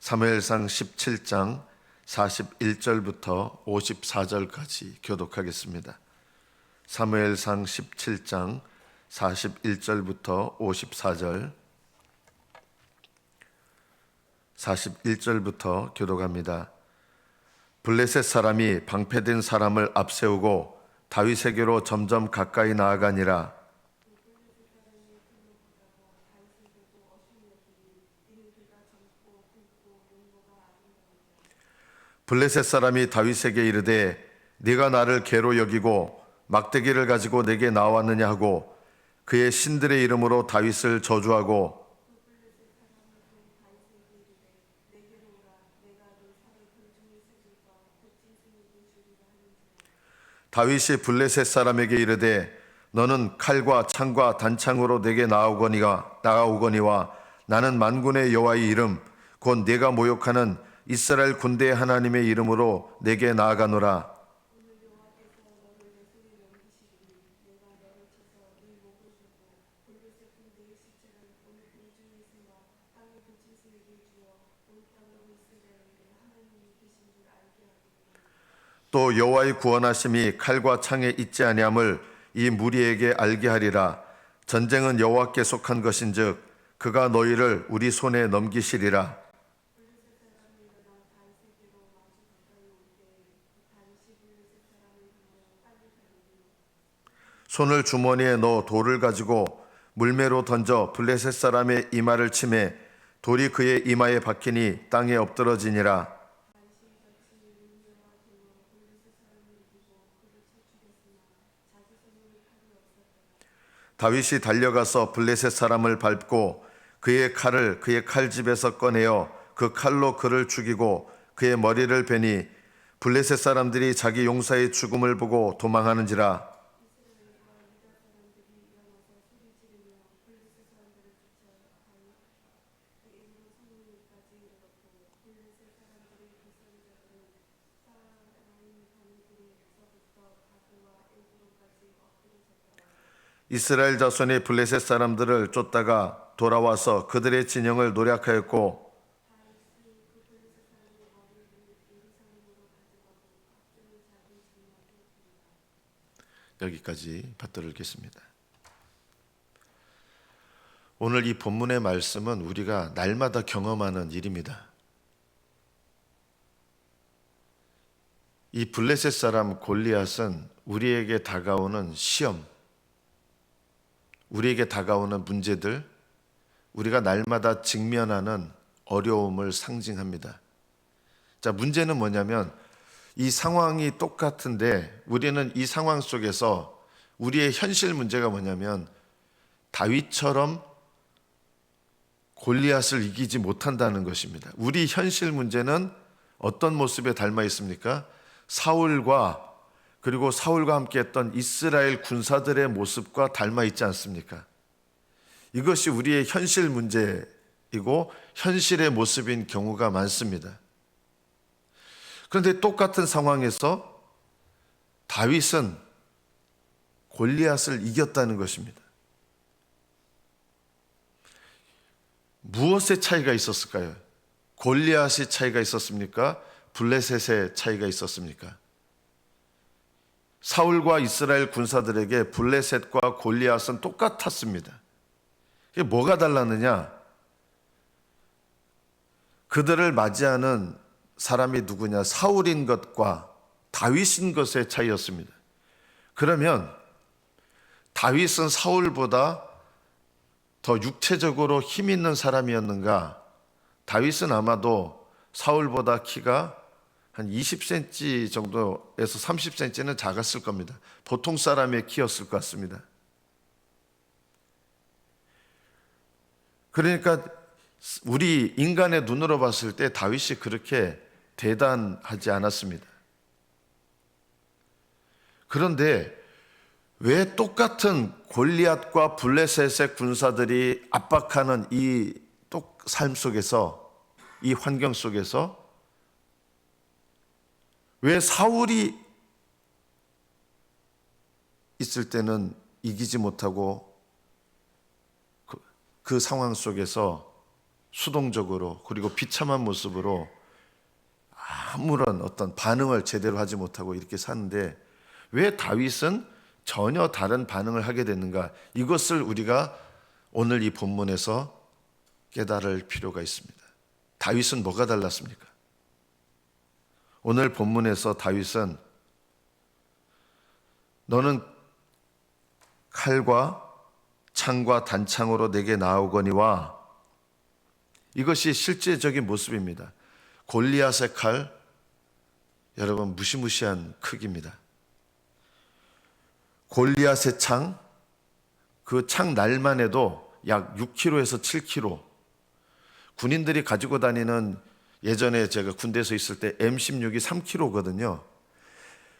사무엘상 17장 41절부터 54절까지 교독하겠습니다. 사무엘상 17장 41절부터 54절 41절부터 교독합니다. 블레셋 사람이 방패된 사람을 앞세우고 다윗에게로 점점 가까이 나아가니라 블레셋 사람이 다윗에게 이르되 네가 나를 개로 여기고 막대기를 가지고 내게 나왔느냐? 하고 그의 신들의 이름으로 다윗을 저주하고 다윗이 블레셋 사람에게 이르되 너는 칼과 창과 단창으로 내게 나오거니와 나아오거니와 나는 만군의 여호와의 이름 곧 네가 모욕하는 이스라엘 군대의 하나님의 이름으로 내게 나아가노라. 또 여호와의 구원하심이 칼과 창에 있지 아니함을 이 무리에게 알게 하리라. 전쟁은 여호와께 속한 것인즉 그가 너희를 우리 손에 넘기시리라 손을 주머니에 넣어 돌을 가지고 물매로 던져 블레셋 사람의 이마를 치매 돌이 그의 이마에 박히니 땅에 엎드러지니라. 다윗이 달려가서 블레셋 사람을 밟고 그의 칼을 그의 칼집에서 꺼내어 그 칼로 그를 죽이고 그의 머리를 베니 블레셋 사람들이 자기 용사의 죽음을 보고 도망하는지라 이스라엘 자손이 블레셋 사람들을 쫓다가 돌아와서 그들의 진영을 노략하였고 여기까지 받들겠습니다. 오늘 이 본문의 말씀은 우리가 날마다 경험하는 일입니다. 이 블레셋 사람 골리앗은 우리에게 다가오는 시험, 우리에게 다가오는 문제들, 우리가 날마다 직면하는 어려움을 상징합니다. 자, 문제는 뭐냐면 이 상황이 똑같은데 우리는 이 상황 속에서 우리의 현실 문제가 뭐냐면 다윗처럼 골리앗을 이기지 못한다는 것입니다. 우리 현실 문제는 어떤 모습에 닮아 있습니까? 사울과 그리고 사울과 함께 했던 이스라엘 군사들의 모습과 닮아 있지 않습니까? 이것이 우리의 현실 문제이고 현실의 모습인 경우가 많습니다. 그런데 똑같은 상황에서 다윗은 골리앗을 이겼다는 것입니다. 무엇의 차이가 있었을까요? 골리앗의 차이가 있었습니까? 블레셋의 차이가 있었습니까? 사울과 이스라엘 군사들에게 블레셋과 골리앗은 똑같았습니다. 이게 뭐가 달랐느냐? 그들을 맞이하는 사람이 누구냐? 사울인 것과 다윗인 것의 차이였습니다. 그러면 다윗은 사울보다 더 육체적으로 힘 있는 사람이었는가? 다윗은 아마도 사울보다 키가 한 20cm 정도에서 30cm는 작았을 겁니다. 보통 사람의 키였을 것 같습니다. 그러니까 우리 인간의 눈으로 봤을 때 다윗이 그렇게 대단하지 않았습니다. 그런데 왜 똑같은 골리앗과 블레셋의 군사들이 압박하는 이 삶 속에서 이 환경 속에서 왜 사울이 있을 때는 이기지 못하고 그, 그 상황 속에서 수동적으로 그리고 비참한 모습으로 아무런 어떤 반응을 제대로 하지 못하고 이렇게 사는데 왜 다윗은 전혀 다른 반응을 하게 됐는가? 이것을 우리가 오늘 이 본문에서 깨달을 필요가 있습니다. 다윗은 뭐가 달랐습니까? 오늘 본문에서 다윗은 너는 칼과 창과 단창으로 내게 나오거니와 이것이 실제적인 모습입니다. 골리앗의 칼 여러분 무시무시한 크기입니다. 골리앗의 창 그 창 날만 해도 약 6kg에서 7kg 군인들이 가지고 다니는 예전에 제가 군대에서 있을 때 M16이 3kg거든요.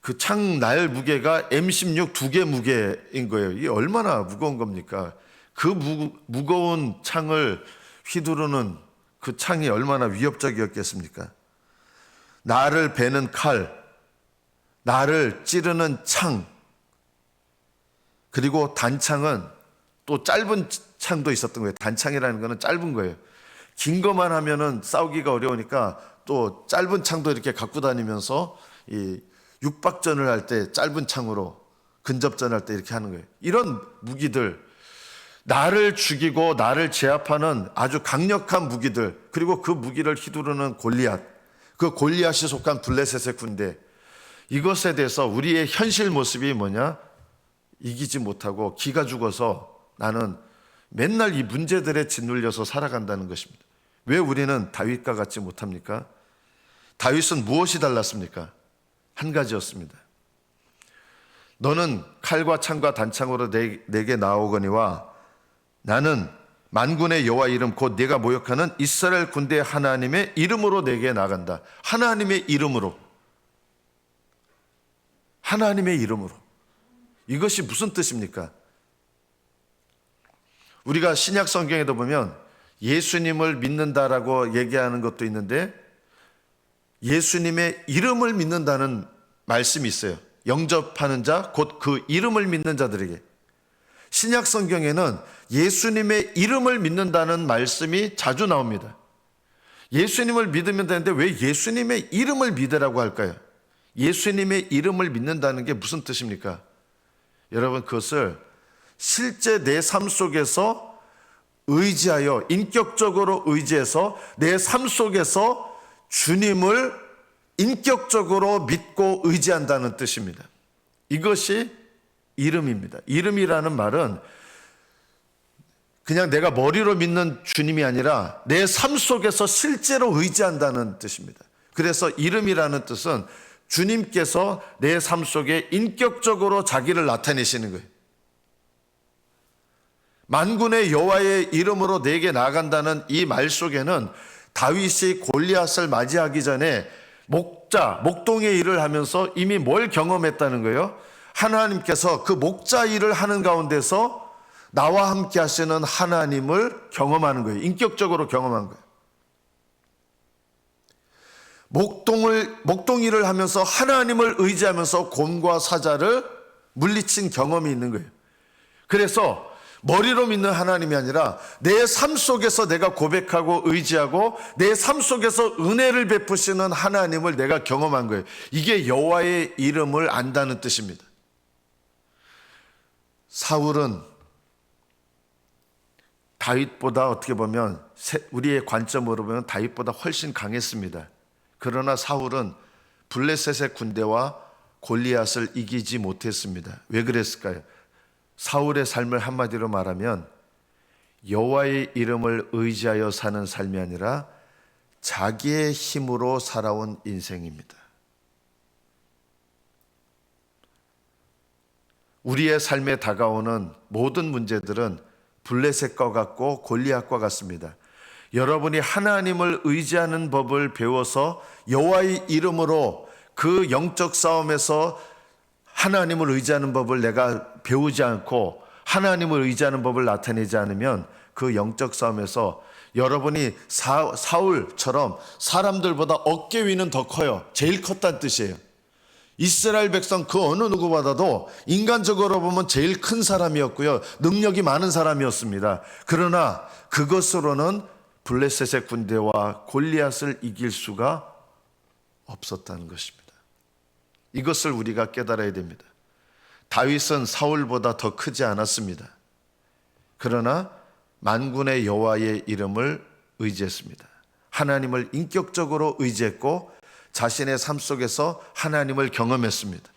그 창 날 무게가 M16 두 개 무게인 거예요. 이게 얼마나 무거운 겁니까? 그 무, 무거운 창을 휘두르는 그 창이 얼마나 위협적이었겠습니까? 나를 베는 칼, 나를 찌르는 창, 그리고 단창은 또 짧은 창도 있었던 거예요. 단창이라는 거는 짧은 거예요. 긴 것만 하면은 싸우기가 어려우니까 또 짧은 창도 이렇게 갖고 다니면서 이 육박전을 할 때 짧은 창으로 근접전 할 때 이렇게 하는 거예요. 이런 무기들 나를 죽이고 나를 제압하는 아주 강력한 무기들 그리고 그 무기를 휘두르는 골리앗 그 골리앗이 속한 블레셋의 군대 이것에 대해서 우리의 현실 모습이 뭐냐 이기지 못하고 기가 죽어서 나는 맨날 이 문제들에 짓눌려서 살아간다는 것입니다. 왜 우리는 다윗과 같지 못합니까? 다윗은 무엇이 달랐습니까? 한 가지였습니다. 너는 칼과 창과 단창으로 내, 내게 나오거니와 나는 만군의 여호와 이름 곧 내가 모욕하는 이스라엘 군대 하나님의 이름으로 내게 나간다. 하나님의 이름으로. 하나님의 이름으로. 이것이 무슨 뜻입니까? 우리가 신약 성경에도 보면 예수님을 믿는다라고 얘기하는 것도 있는데 예수님의 이름을 믿는다는 말씀이 있어요. 영접하는 자, 곧 그 이름을 믿는 자들에게. 신약 성경에는 예수님의 이름을 믿는다는 말씀이 자주 나옵니다. 예수님을 믿으면 되는데 왜 예수님의 이름을 믿으라고 할까요? 예수님의 이름을 믿는다는 게 무슨 뜻입니까? 여러분 그것을 실제 내 삶 속에서 의지하여 인격적으로 의지해서 내 삶 속에서 주님을 인격적으로 믿고 의지한다는 뜻입니다. 이것이 이름입니다. 이름이라는 말은 그냥 내가 머리로 믿는 주님이 아니라 내 삶 속에서 실제로 의지한다는 뜻입니다. 그래서 이름이라는 뜻은 주님께서 내 삶 속에 인격적으로 자기를 나타내시는 거예요. 만군의 여호와의 이름으로 내게 나간다는 이 말 속에는 다윗이 골리앗을 맞이하기 전에 목자, 목동의 일을 하면서 이미 뭘 경험했다는 거예요? 하나님께서 그 목자 일을 하는 가운데서 나와 함께 하시는 하나님을 경험하는 거예요. 인격적으로 경험한 거예요. 목동을, 목동 일을 하면서 하나님을 의지하면서 곰과 사자를 물리친 경험이 있는 거예요. 그래서 머리로 믿는 하나님이 아니라 내 삶 속에서 내가 고백하고 의지하고 내 삶 속에서 은혜를 베푸시는 하나님을 내가 경험한 거예요. 이게 여호와의 이름을 안다는 뜻입니다. 사울은 다윗보다 어떻게 보면 우리의 관점으로 보면 다윗보다 훨씬 강했습니다. 그러나 사울은 블레셋의 군대와 골리앗을 이기지 못했습니다. 왜 그랬을까요? 사울의 삶을 한마디로 말하면 여호와의 이름을 의지하여 사는 삶이 아니라 자기의 힘으로 살아온 인생입니다. 우리의 삶에 다가오는 모든 문제들은 블레셋과 같고 골리앗과 같습니다. 여러분이 하나님을 의지하는 법을 배워서 여호와의 이름으로 그 영적 싸움에서 하나님을 의지하는 법을 내가 배우지 않고 하나님을 의지하는 법을 나타내지 않으면 그 영적 싸움에서 여러분이 사, 사울처럼 사람들보다 어깨 위는 더 커요. 제일 컸다는 뜻이에요. 이스라엘 백성 그 어느 누구보다도 인간적으로 보면 제일 큰 사람이었고요. 능력이 많은 사람이었습니다. 그러나 그것으로는 블레셋의 군대와 골리앗을 이길 수가 없었다는 것입니다. 이것을 우리가 깨달아야 됩니다. 다윗은 사울보다 더 크지 않았습니다. 그러나 만군의 여호와의 이름을 의지했습니다. 하나님을 인격적으로 의지했고 자신의 삶 속에서 하나님을 경험했습니다.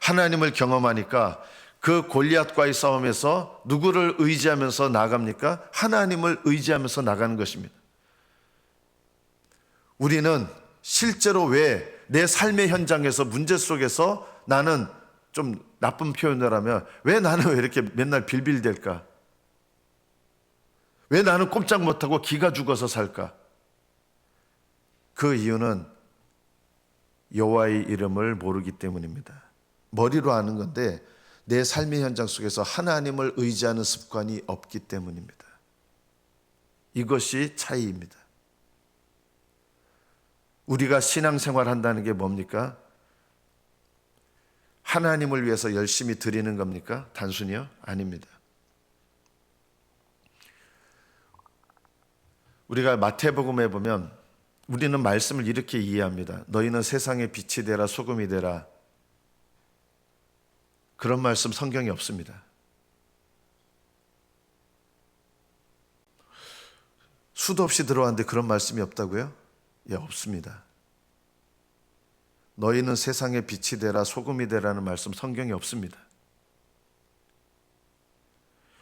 하나님을 경험하니까 그 골리앗과의 싸움에서 누구를 의지하면서 나갑니까? 하나님을 의지하면서 나가는 것입니다. 우리는 실제로 왜 내 삶의 현장에서 문제 속에서 나는 좀 나쁜 표현을 하면 왜 나는 왜 이렇게 맨날 빌빌댈까? 왜 나는 꼼짝 못하고 기가 죽어서 살까? 그 이유는 여호와의 이름을 모르기 때문입니다. 머리로 아는 건데 내 삶의 현장 속에서 하나님을 의지하는 습관이 없기 때문입니다. 이것이 차이입니다. 우리가 신앙생활 한다는 게 뭡니까? 하나님을 위해서 열심히 드리는 겁니까? 단순히요? 아닙니다. 우리가 마태복음에 보면 우리는 말씀을 이렇게 이해합니다. 너희는 세상의 빛이 되라 소금이 되라. 그런 말씀 성경에 없습니다. 수도 없이 들어왔는데 그런 말씀이 없다고요? 예, 없습니다. 너희는 세상의 빛이 되라 소금이 되라는 말씀 성경에 없습니다.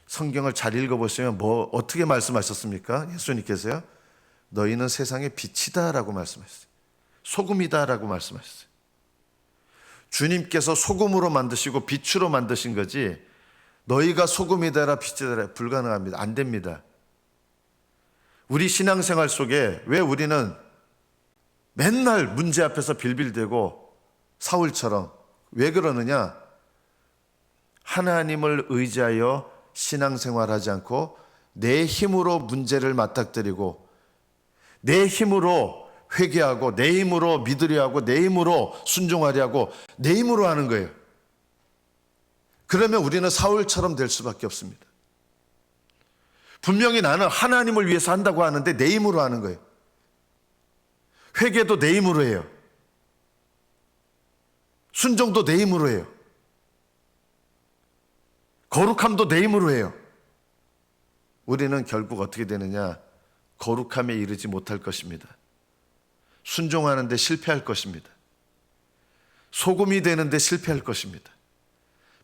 성경을 잘 읽어보시면 뭐 어떻게 말씀하셨습니까? 예수님께서요. 너희는 세상의 빛이다라고 말씀하셨어요. 소금이다라고 말씀하셨어요. 주님께서 소금으로 만드시고 빛으로 만드신 거지 너희가 소금이 되라 빛이 되라 불가능합니다. 안 됩니다. 우리 신앙생활 속에 왜 우리는 맨날 문제 앞에서 빌빌대고 사울처럼 왜 그러느냐? 하나님을 의지하여 신앙생활하지 않고 내 힘으로 문제를 맞닥뜨리고 내 힘으로 회개하고 내 힘으로 믿으려 하고 내 힘으로 순종하려 하고 내 힘으로 하는 거예요. 그러면 우리는 사울처럼 될 수밖에 없습니다. 분명히 나는 하나님을 위해서 한다고 하는데 내 힘으로 하는 거예요. 회개도 내 힘으로 해요. 순종도 내 힘으로 해요. 거룩함도 내 힘으로 해요. 우리는 결국 어떻게 되느냐? 거룩함에 이르지 못할 것입니다. 순종하는데 실패할 것입니다. 소금이 되는데 실패할 것입니다.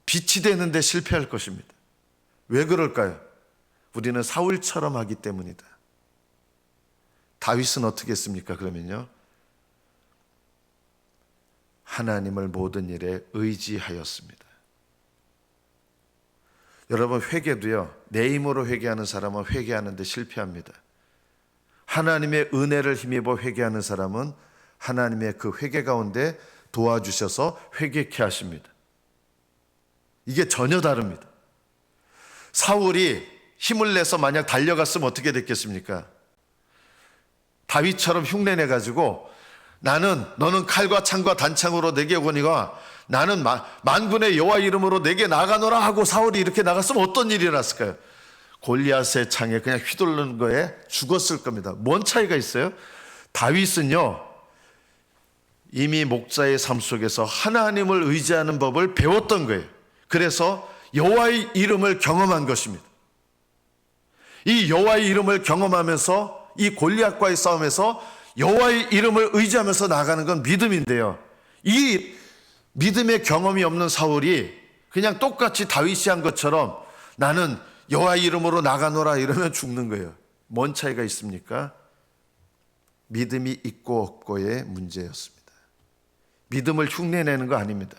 빛이 되는데 실패할 것입니다. 왜 그럴까요? 우리는 사울처럼 하기 때문이다. 다윗은 어떻게 했습니까? 그러면요. 하나님을 모든 일에 의지하였습니다. 여러분 회개도요. 내 힘으로 회개하는 사람은 회개하는데 실패합니다. 하나님의 은혜를 힘입어 회개하는 사람은 하나님의 그 회개 가운데 도와주셔서 회개케 하십니다. 이게 전혀 다릅니다. 사울이 힘을 내서 만약 달려갔으면 어떻게 됐겠습니까? 다윗처럼 흉내내 가지고 나는 너는 칼과 창과 단창으로 내게 오니가 나는 만군의 여호와 이름으로 내게 나가노라 하고 사울이 이렇게 나갔으면 어떤 일이 일어났을까요? 골리앗의 창에 그냥 휘둘르는 거에 죽었을 겁니다. 뭔 차이가 있어요? 다윗은요 이미 목자의 삶 속에서 하나님을 의지하는 법을 배웠던 거예요. 그래서 여호와의 이름을 경험한 것입니다. 이 여호와의 이름을 경험하면서 이 골리앗과의 싸움에서 여호와의 이름을 의지하면서 나가는 건 믿음인데요. 이 믿음의 경험이 없는 사울이 그냥 똑같이 다윗이 한 것처럼 나는 여호와의 이름으로 나가노라 이러면 죽는 거예요. 뭔 차이가 있습니까? 믿음이 있고 없고의 문제였습니다. 믿음을 흉내내는 거 아닙니다.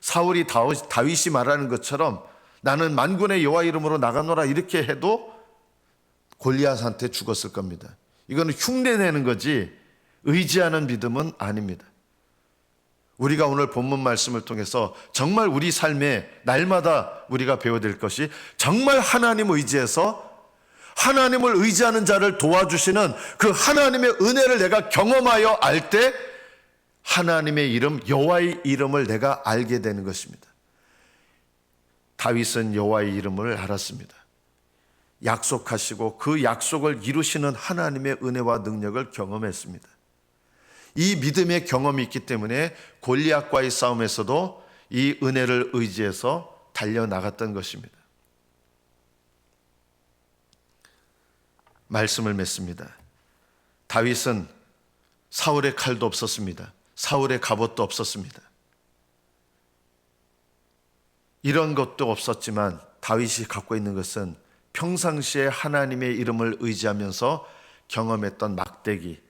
사울이 다윗이 말하는 것처럼 나는 만군의 여호와 이름으로 나가노라 이렇게 해도 골리앗한테 죽었을 겁니다. 이거는 흉내내는 거지 의지하는 믿음은 아닙니다. 우리가 오늘 본문 말씀을 통해서 정말 우리 삶에 날마다 우리가 배워야 될 것이 정말 하나님 의지해서 하나님을 의지하는 자를 도와주시는 그 하나님의 은혜를 내가 경험하여 알 때 하나님의 이름 여호와의 이름을 내가 알게 되는 것입니다. 다윗은 여호와의 이름을 알았습니다. 약속하시고 그 약속을 이루시는 하나님의 은혜와 능력을 경험했습니다. 이 믿음의 경험이 있기 때문에 골리앗과의 싸움에서도 이 은혜를 의지해서 달려 나갔던 것입니다. 말씀을 맺습니다. 다윗은 사울의 칼도 없었습니다. 사울의 갑옷도 없었습니다. 이런 것도 없었지만 다윗이 갖고 있는 것은 평상시에 하나님의 이름을 의지하면서 경험했던 막대기,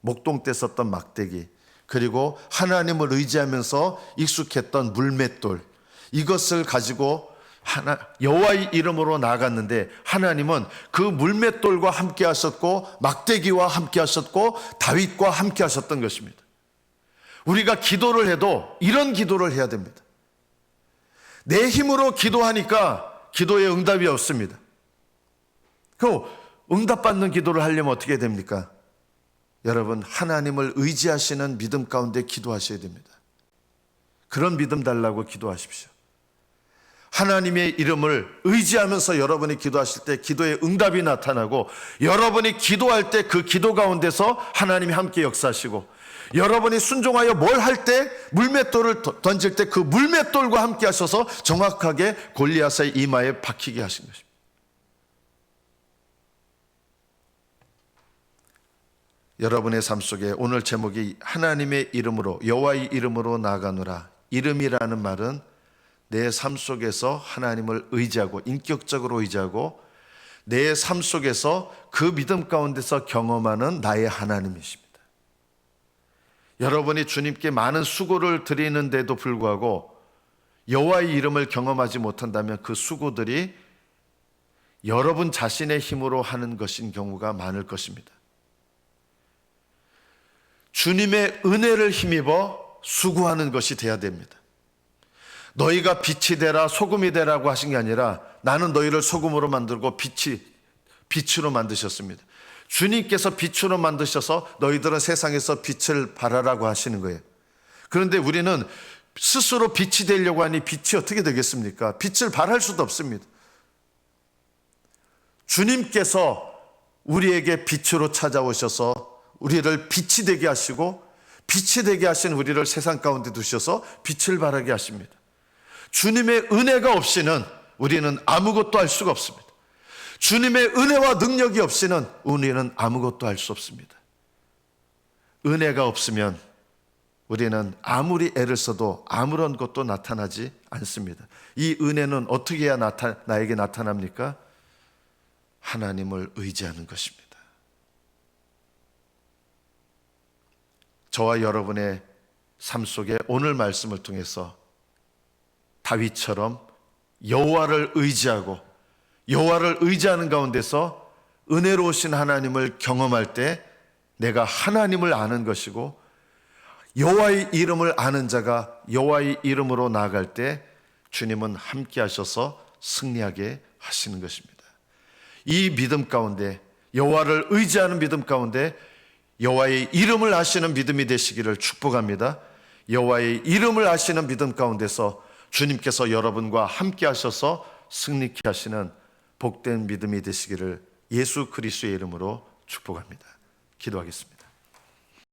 목동 때 썼던 막대기, 그리고 하나님을 의지하면서 익숙했던 물맷돌, 이것을 가지고 하나 여호와의 이름으로 나아갔는데 하나님은 그 물맷돌과 함께 하셨고 막대기와 함께 하셨고 다윗과 함께 하셨던 것입니다. 우리가 기도를 해도 이런 기도를 해야 됩니다. 내 힘으로 기도하니까 기도에 응답이 없습니다. 그 응답받는 기도를 하려면 어떻게 됩니까? 여러분 하나님을 의지하시는 믿음 가운데 기도하셔야 됩니다. 그런 믿음 달라고 기도하십시오. 하나님의 이름을 의지하면서 여러분이 기도하실 때 기도의 응답이 나타나고 여러분이 기도할 때 그 기도 가운데서 하나님이 함께 역사하시고 여러분이 순종하여 뭘 할 때 물맷돌을 던질 때 그 물맷돌과 함께 하셔서 정확하게 골리앗의 이마에 박히게 하신 것입니다. 여러분의 삶 속에 오늘 제목이 하나님의 이름으로 여호와의 이름으로 나가노라. 이름이라는 말은 내 삶 속에서 하나님을 의지하고 인격적으로 의지하고 내 삶 속에서 그 믿음 가운데서 경험하는 나의 하나님이십니다. 여러분이 주님께 많은 수고를 드리는데도 불구하고 여호와의 이름을 경험하지 못한다면 그 수고들이 여러분 자신의 힘으로 하는 것인 경우가 많을 것입니다. 주님의 은혜를 힘입어 수고하는 것이 돼야 됩니다. 너희가 빛이 되라 소금이 되라고 하신 게 아니라 나는 너희를 소금으로 만들고 빛이 빛으로 만드셨습니다. 주님께서 빛으로 만드셔서 너희들은 세상에서 빛을 발하라고 하시는 거예요. 그런데 우리는 스스로 빛이 되려고 하니 빛이 어떻게 되겠습니까? 빛을 발할 수도 없습니다. 주님께서 우리에게 빛으로 찾아오셔서 우리를 빛이 되게 하시고 빛이 되게 하신 우리를 세상 가운데 두셔서 빛을 발하게 하십니다. 주님의 은혜가 없이는 우리는 아무것도 할 수가 없습니다. 주님의 은혜와 능력이 없이는 우리는 아무것도 할 수 없습니다. 은혜가 없으면 우리는 아무리 애를 써도 아무런 것도 나타나지 않습니다. 이 은혜는 어떻게 해야 나타, 나에게 나타납니까? 하나님을 의지하는 것입니다. 저와 여러분의 삶 속에 오늘 말씀을 통해서 다윗처럼 여호와를 의지하고 여호와를 의지하는 가운데서 은혜로우신 하나님을 경험할 때 내가 하나님을 아는 것이고 여호와의 이름을 아는 자가 여호와의 이름으로 나아갈 때 주님은 함께 하셔서 승리하게 하시는 것입니다. 이 믿음 가운데 여호와를 의지하는 믿음 가운데 여호와의 이름을 아시는 믿음이 되시기를 축복합니다. 여호와의 이름을 아시는 믿음 가운데서 주님께서 여러분과 함께 하셔서 승리케 하시는 복된 믿음이 되시기를 예수 그리스도의 이름으로 축복합니다. 기도하겠습니다.